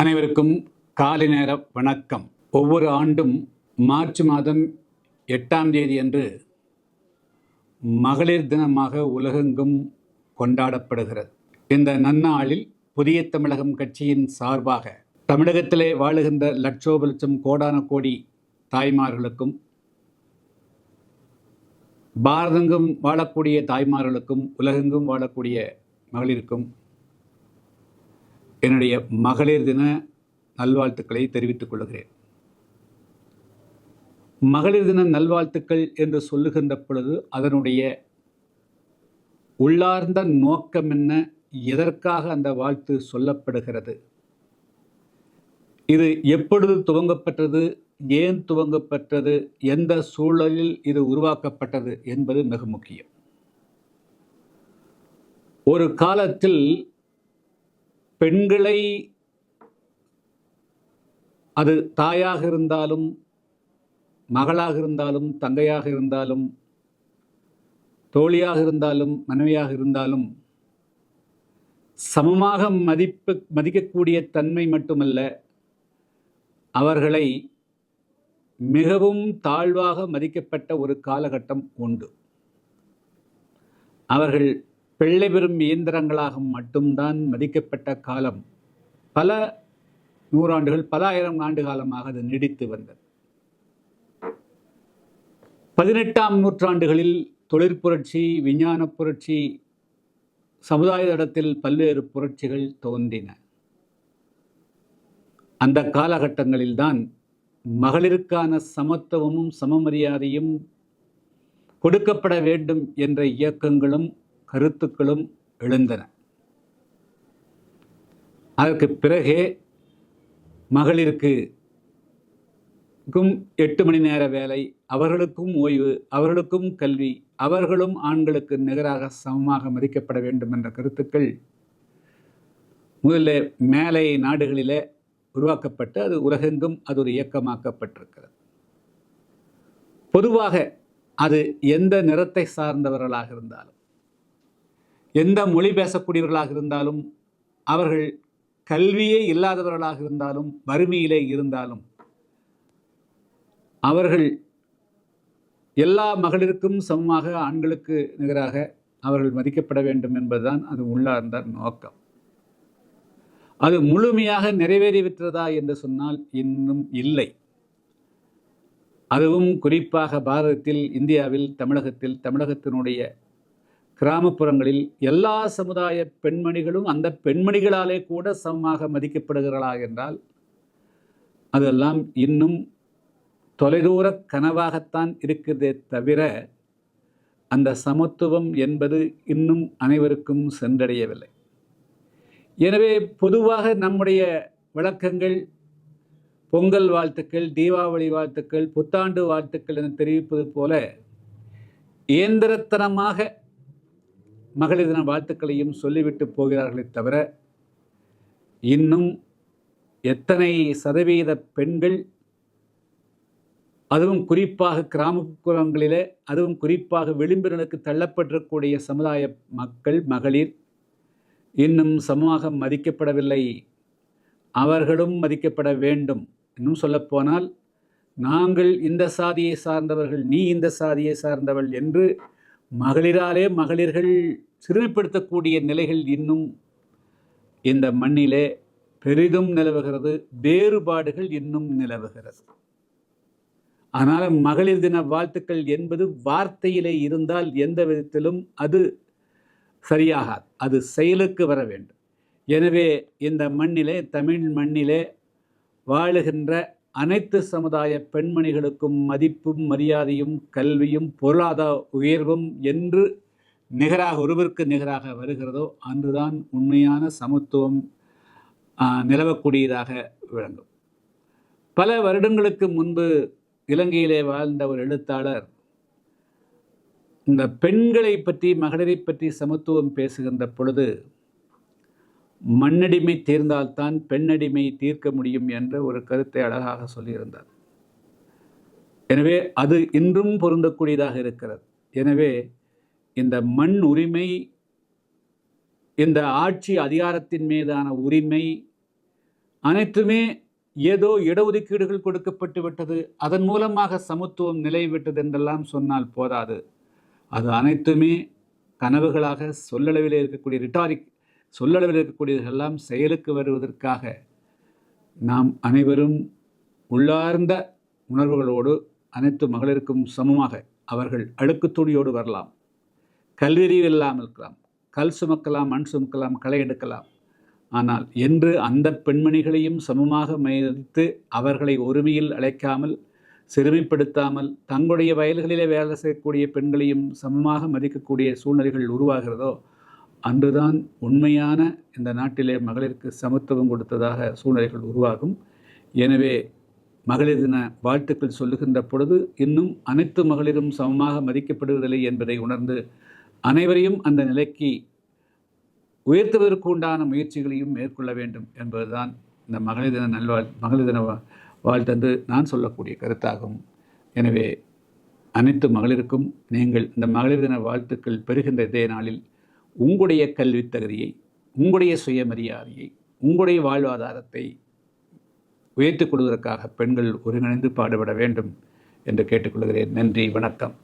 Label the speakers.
Speaker 1: அனைவருக்கும் காலை நேர வணக்கம். ஒவ்வொரு ஆண்டும் மார்ச் மாதம் எட்டாம் தேதி அன்று மகளிர் தினமாக உலகெங்கும் கொண்டாடப்படுகிறது. இந்த நன்னாளில் புதிய தமிழகம் கட்சியின் சார்பாக தமிழகத்திலே வாழுகின்ற லட்சோப லட்சம் கோடான கோடி தாய்மார்களுக்கும் பாரதெங்கும் வாழக்கூடிய தாய்மார்களுக்கும் உலகெங்கும் வாழக்கூடிய மகளிருக்கும் என்னுடைய மகளிர் தின நல்வாழ்த்துக்களை தெரிவித்துக் கொள்கிறேன். மகளிர் தின நல்வாழ்த்துக்கள் என்று சொல்லுகின்ற பொழுது அதனுடைய உள்ளார்ந்த நோக்கம் என்ன எதற்காக அந்த வாழ்த்து சொல்லப்படுகிறது இது எப்பொழுது துவங்கப்பட்டது ஏன் துவங்கப்பட்டது எந்த சூழலில் இது உருவாக்கப்பட்டது என்பது மிக முக்கியம். ஒரு காலத்தில் பெண்களை அது தாயாக இருந்தாலும் மகளாக இருந்தாலும் தங்கையாக இருந்தாலும் தோழியாக இருந்தாலும் மனைவியாக இருந்தாலும் சமமாக மதிப்பு மதிக்கக்கூடிய தன்மை மட்டுமல்ல அவர்களை மிகவும் தாழ்வாக மதிக்கப்பட்ட ஒரு காலகட்டம் உண்டு. அவர்கள் பிள்ளை பெறும் இயந்திரங்களாக மட்டும்தான் மதிக்கப்பட்ட காலம். பல நூறாண்டுகள் பல ஆயிரம் ஆண்டு காலமாக அது நீடித்து வந்தது. பதினெட்டாம் நூற்றாண்டுகளில் தொழிற்புரட்சி விஞ்ஞான புரட்சி சமுதாய தடத்தில் பல்வேறு புரட்சிகள் தோன்றின. அந்த காலகட்டங்களில்தான் மகளிருக்கான சமத்துவமும் சமமரியாதையும் கொடுக்கப்பட வேண்டும் என்ற இயக்கங்களும் கருத்துக்களும் எழுந்தன. அதற்கு பிறகே மகளிருக்கு எட்டு மணி நேர வேலை அவர்களுக்கும் ஓய்வு அவர்களுக்கும் கல்வி அவர்களும் ஆண்களுக்கு நிகராக சமமாக மதிக்கப்பட வேண்டும் என்ற கருத்துக்கள் முதல்ல மேலை நாடுகளிலே உருவாக்கப்பட்டு அது உலகெங்கும் அது ஒரு இயக்கமாக்கப்பட்டிருக்கிறது. பொதுவாக அது எந்த நிறத்தை சார்ந்தவர்களாக இருந்தாலும் எந்த மொழி பேசக்கூடியவர்களாக இருந்தாலும் அவர்கள் கல்வியே இல்லாதவர்களாக இருந்தாலும் வறுமையிலே இருந்தாலும் அவர்கள் எல்லா மகளிருக்கும் சமமாக ஆண்களுக்கு நிகராக அவர்கள் மதிக்கப்பட வேண்டும் என்பதுதான் அது உள்ளார்ந்த நோக்கம். அது முழுமையாக நிறைவேறிவிட்டதா என்று சொன்னால் இன்னும் இல்லை. அதுவும் குறிப்பாக பாரதத்தில் இந்தியாவில் தமிழகத்தில் தமிழகத்தினுடைய கிராமப்புறங்களில் எல்லா சமுதாய பெண்மணிகளும் அந்த பெண்மணிகளாலே கூட சமமாக மதிக்கப்படுகிறார்களா என்றால் அதெல்லாம் இன்னும் தொலைதூர கனவாகத்தான் இருக்கிறதே தவிர அந்த சமத்துவம் என்பது இன்னும் அனைவருக்கும் சென்றடையவில்லை. எனவே பொதுவாக நம்முடைய விளக்கங்கள் பொங்கல் வாழ்த்துக்கள் தீபாவளி வாழ்த்துக்கள் புத்தாண்டு வாழ்த்துக்கள் என தெரிவிப்பது போல இயந்திரத்தனமாக மகளிர் தின வாழ்த்துக்களையும் சொல்லிவிட்டு போகிறார்களே தவிர இன்னும் எத்தனை சதவீத பெண்கள் அதுவும் குறிப்பாக கிராமப்புறங்களிலே அதுவும் குறிப்பாக விளிம்பினருக்கு தள்ளப்பட்டிருக்கக்கூடிய சமுதாய மக்கள் மகளிர் இன்னும் சமமாக மதிக்கப்படவில்லை. அவர்களும் மதிக்கப்பட வேண்டும். இன்னும் சொல்லப்போனால் நாங்கள் இந்த சாதியை சார்ந்தவர்கள் நீ இந்த சாதியை சார்ந்தவள் என்று மகளிராலே மகளிர்கள் சிறுமைப்படுத்தக்கூடிய நிலைகள் இன்னும் இந்த மண்ணிலே பெரிதும் நிலவுகிறது வேறுபாடுகள் இன்னும் நிலவுகிறது. ஆனால் மகளிர் தின வாழ்த்துக்கள் என்பது வார்த்தையிலே இருந்தால் எந்த விதத்திலும் அது சரியாகாது அது செயலுக்கு வர வேண்டும். எனவே இந்த மண்ணிலே தமிழ் மண்ணிலே வாழுகின்ற அனைத்து சமுதாய பெண்மணிகளுக்கும் மதிப்பும் மரியாதையும் கல்வியும் பொருளாதார உயர்வும் என்று நிகராக ஒருவருக்கு நிகராக வருகிறதோ அன்றுதான் உண்மையான சமத்துவம் நிலவக்கூடியதாக விளங்கும். பல வருடங்களுக்கு முன்பு இலங்கையிலே வாழ்ந்த ஒரு எழுத்தாளர் இந்த பெண்களை பற்றி மகளிரை பற்றி சமத்துவம் பேசுகின்ற பொழுது மண்ணடிமை தீர்ந்தால்தான் பெண்ணடிமை தீர்க்க முடியும் என்ற ஒரு கருத்தை அழகாக சொல்லியிருந்தார். எனவே அது இன்றும் பொருந்தக்கூடியதாக இருக்கிறது. எனவே இந்த மண் உரிமை இந்த ஆட்சி அதிகாரத்தின் மீதான உரிமை அனைத்துமே ஏதோ இடஒதுக்கீடுகள் கொடுக்கப்பட்டு விட்டது. அதன் மூலமாக சமத்துவம் நிலைவிட்டது என்றெல்லாம் சொன்னால் போதாது. அது அனைத்துமே கனவுகளாக சொல்லளவில் இருக்கக்கூடிய ரிட்டாரிக் சொல்லளவில் இருக்கக்கூடியதெல்லாம் செயலுக்கு வருவதற்காக நாம் அனைவரும் உள்ளார்ந்த உணர்வுகளோடு அனைத்து மகளிருக்கும் சமமாக அவர்கள் அழுக்குத்துணியோடு வரலாம். கல்வியறிவு இல்லாமல் இருக்கலாம். கல் சுமக்கலாம் மண் சுமக்கலாம் களை எடுக்கலாம். ஆனால் என்று அந்த பெண்மணிகளையும் சமமாக மதித்து அவர்களை ஒருமையில் அழைக்காமல் சிறுமைப்படுத்தாமல் தங்களுடைய வயல்களிலே வேலை செய்யக்கூடிய பெண்களையும் சமமாக மதிக்கக்கூடிய சூழ்நிலைகள் உருவாகிறதோ அன்றுதான் உண்மையான இந்த நாட்டிலே மகளிருக்கு சமத்துவம் கொடுத்ததாக சூழ்நிலைகள் உருவாகும். எனவே மகளிர் தின வாழ்த்துக்கள் சொல்லுகின்ற பொழுது இன்னும் அனைத்து மகளிரும் சமமாக மதிக்கப்படுவதில்லை என்பதை உணர்ந்து அனைவரையும் அந்த நிலைக்கு உயர்த்துவதற்கு உண்டான முயற்சிகளையும் மேற்கொள்ள வேண்டும் என்பதுதான் இந்த மகளிர் தின நல்வாழ் மகளிர் தின வா- வாழ்த்தன்று நான் சொல்லக்கூடிய கருத்தாகும். எனவே அனைத்து மகளிருக்கும் நீங்கள் இந்த மகளிர் தின வாழ்த்துக்கள் பெறுகின்ற இதே நாளில் உங்களுடைய கல்வித் தகுதியை உங்களுடைய சுயமரியாதையை உங்களுடைய வாழ்வாதாரத்தை உயர்த்திக் கொள்வதற்காக பெண்கள் ஒருங்கிணைந்து பாடுபட வேண்டும் என்று கேட்டுக்கொள்கிறேன் நன்றி வணக்கம்.